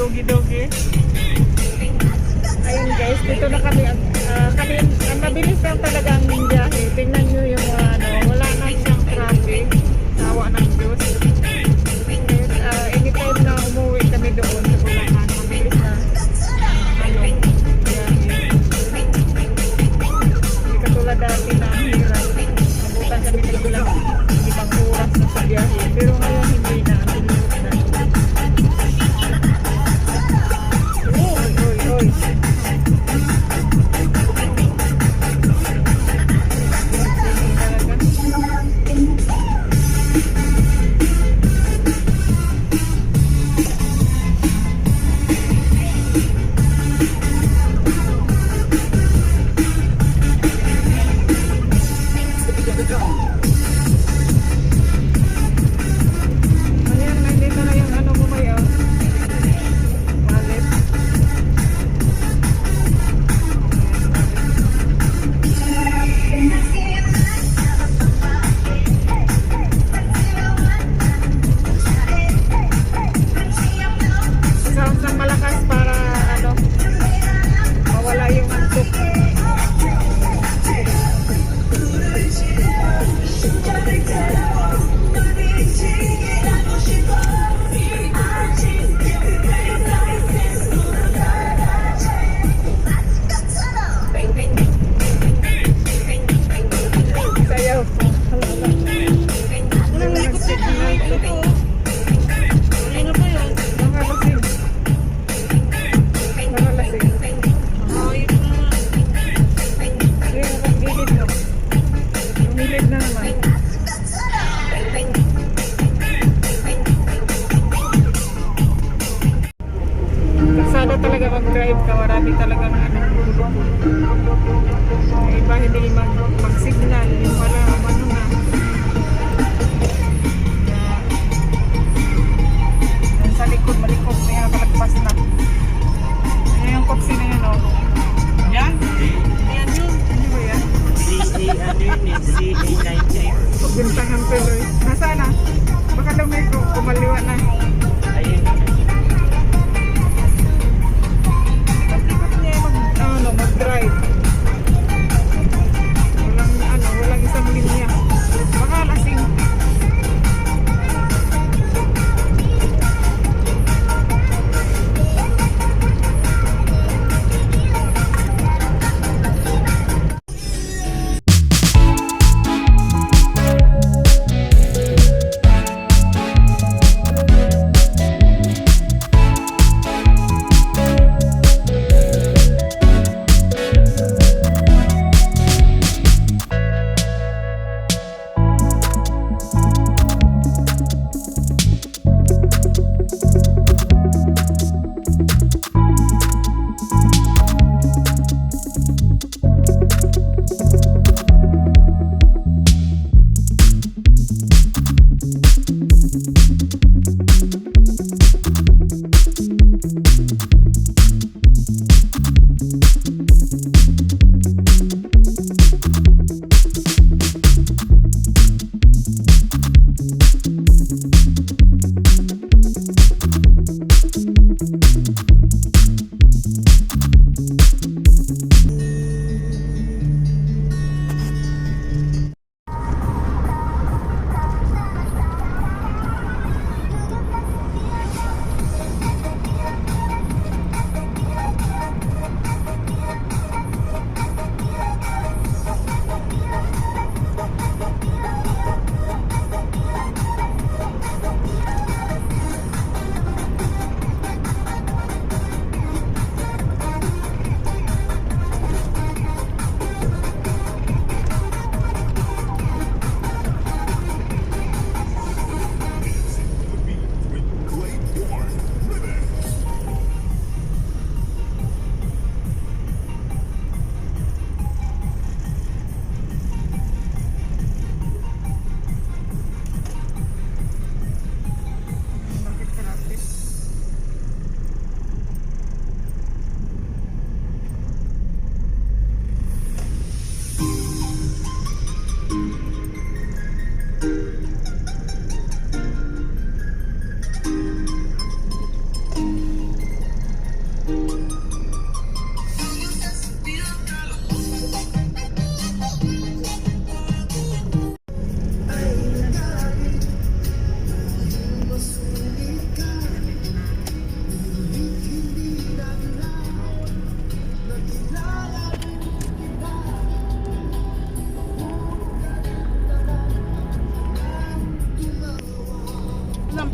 aming dogi-dogi. Ayun guys, dito na kami. ah, kami ang mabilis lang talaga ang biyahe. Tingnan nyo yung mga ano, wala na siyang traffic. Tawa ng Diyos. Yes, ah, anytime na umuwi kami doon sa Bulacan, mabilis na ano, biyahe. Hindi katulad dati hirap. Nabutan kami ng ibang oras sa biyahe. Pero ngayon Marami talaga na ano. Yung iba hindi mag mag-signal. Yung wala ano na. Yan sa likod, malikot na yan, palagpas na. Ayan yung popsi na yan, oh. Yan? Yan yun. Ano ba yan? Pagbintangan ko yun. Nasaan na? Baka daw may ku- kumaliwa na.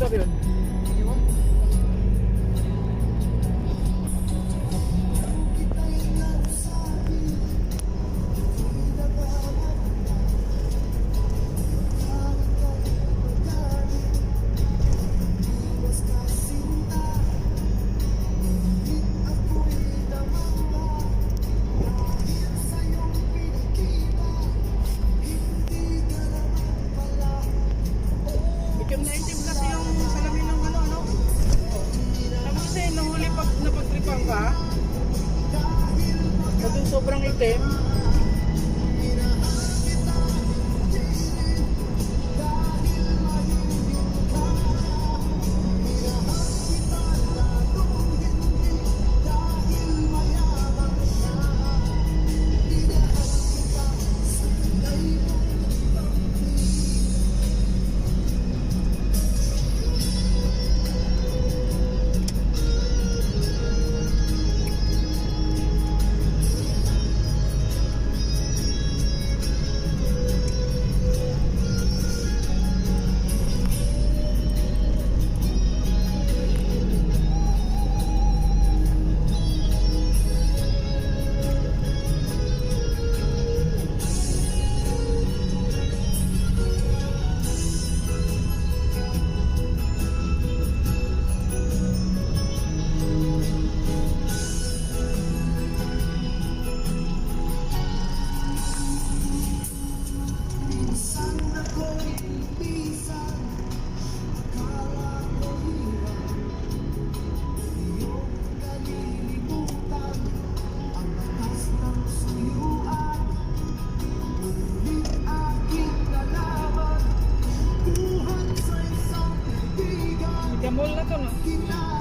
Gracias. বললা তো না।